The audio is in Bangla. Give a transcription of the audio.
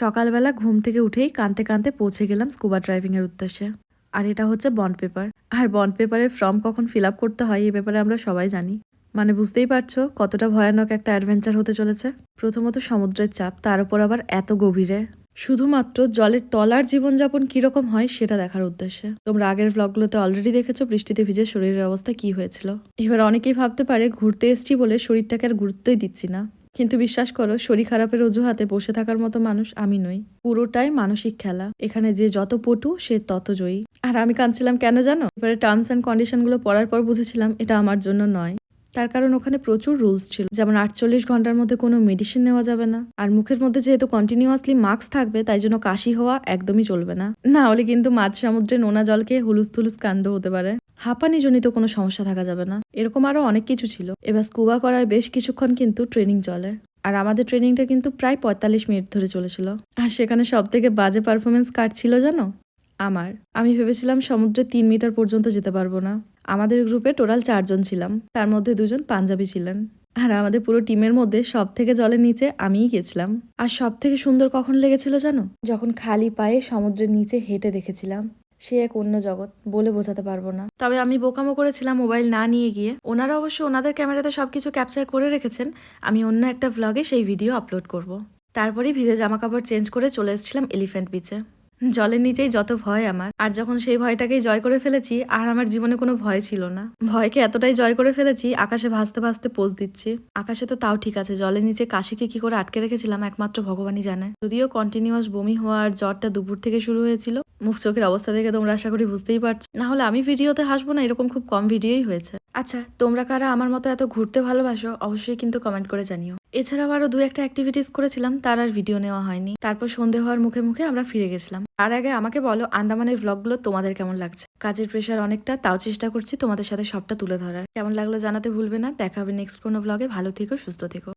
সকালবেলা ঘুম থেকে উঠেই কানতে কানতে পৌঁছে গেলাম স্কুবা ড্রাইভিংয়ের উদ্দেশ্যে। আর এটা হচ্ছে বন্ড পেপার আর বন্ড পেপারের ফর্ম কখন ফিল আপ করতে হয় এই ব্যাপারে আমরা সবাই জানি। মানে বুঝতেই পারছ কতটা ভয়ানক একটা অ্যাডভেঞ্চার হতে চলেছে। প্রথমত সমুদ্রের চাপ, তার উপর আবার এত গভীরে। শুধুমাত্র জলের তলার জীবনযাপন কীরকম হয় সেটা দেখার উদ্দেশ্যে। তোমরা আগের ব্লগগুলোতে অলরেডি দেখেছ বৃষ্টিতে ভিজে শরীরের অবস্থা কি হয়েছিল। এবার অনেকেই ভাবতে পারে ঘুরতে এসছি বলে শরীরটাকে আর গুরুত্বই দিচ্ছি না। কিন্তু বিশ্বাস করো, শরীর খারাপের অজুহাতে বসে থাকার মতো মানুষ আমি নই। পুরোটাই মানসিক খেলা। এখানে যে যত পটু, সে তত জয়ী। আর আমি কাঁদছিলাম কেন জানো? এবারে টার্মস অ্যান্ড কন্ডিশনগুলো পড়ার পর বুঝেছিলাম এটা আমার জন্য নয়। তার কারণ ওখানে প্রচুর রুলস ছিল। যেমন আটচল্লিশ ঘণ্টার মধ্যে কোনো মেডিসিন নেওয়া যাবে না। আর মুখের মধ্যে যেহেতু কন্টিনিউয়াসলি মাস্ক থাকবে, তাই জন্য কাশি হওয়া একদমই চলবে না। না হলে কিন্তু মাঝ সমুদ্রে নোনা জলকে হুলুস থুলুস কাণ্ড হতে পারে। হাঁপানি জনিত কোনো সমস্যা থাকা যাবে না। এরকম আরও অনেক কিছু ছিল। এবার স্কুবা করার বেশ কিছুক্ষণ কিন্তু ট্রেনিং চলে। আর আমাদের ট্রেনিংটা কিন্তু প্রায় পঁয়তাল্লিশ মিনিট ধরে চলেছিল। আর সেখানে সব থেকে বাজে পারফরমেন্স কার ছিল জানো? আমার। আমি ভেবেছিলাম সমুদ্রে তিন মিটার পর্যন্ত যেতে পারব না। আমাদের গ্রুপে টোটাল চারজন ছিলাম। তার মধ্যে দুজন পাঞ্জাবি ছিলেন। আর আমাদের পুরো টিমের মধ্যে সব থেকে জলের নিচে আমিই গেছিলাম। আর সব থেকে সুন্দর কখন লেগেছিল জানো? যখন খালি পায়ে সমুদ্রের নিচে হেঁটে দেখেছিলাম। সে এক অন্য জগৎ, বলে বোঝাতে পারব না। তবে আমি বোকামো করেছিলাম মোবাইল না নিয়ে গিয়ে। ওনারা অবশ্য ওনাদের ক্যামেরাতে সবকিছু ক্যাপচার করে রেখেছেন। আমি অন্য একটা ভ্লগে সেই ভিডিও আপলোড করব। তারপরেই ভিজে জামা কাপড় চেঞ্জ করে চলে এসেছিলাম এলিফ্যান্ট বিচে জলের নিচেই যত ভয় আমার। আর যখন সেই ভয়টাকেই জয় করে ফেলেছি, আর আমার জীবনে কোনো ভয় ছিল না। ভয়কে এতটাই জয় করে ফেলেছি, আকাশে ভাসতে ভাসতে পোজ দিচ্ছি। আকাশে তো তাও ঠিক আছে, জলের নিচে কাশিকে কি করে আটকে রেখেছিলাম একমাত্র ভগবানই জানে। যদিও কন্টিনিউয়াস বমি হওয়ার জ্বরটা দুপুর থেকে শুরু হয়েছিল, মুখ চোখের অবস্থা দেখে তোমরা আশা করি বুঝতেই পারছ। না হলে আমি ভিডিওতে হাসবো না, এরকম খুব কম ভিডিওই হয়েছে। আচ্ছা তোমরা কারা আমার মতো এত ঘুরতে ভালোবাসো? অবশ্যই কিন্তু কমেন্ট করে জানিও। এছাড়াও আরও দু একটা অ্যাক্টিভিটিস করেছিলাম, তার আর ভিডিও নেওয়া হয়নি। তারপর সন্ধে হওয়ার মুখে মুখে আমরা ফিরে গেছিলাম। তার আগে আমাকে বলো, আন্দামানের ব্লগগুলো তোমাদের কেমন লাগছে? কাজের প্রেশার অনেকটা, তাও চেষ্টা করছি তোমাদের সাথে সবটা তুলে ধরার। কেমন লাগল জানাতে ভুলবে না। দেখা হবে নেক্সট কোনো ব্লগে ভালো থেকো, সুস্থ থেকো।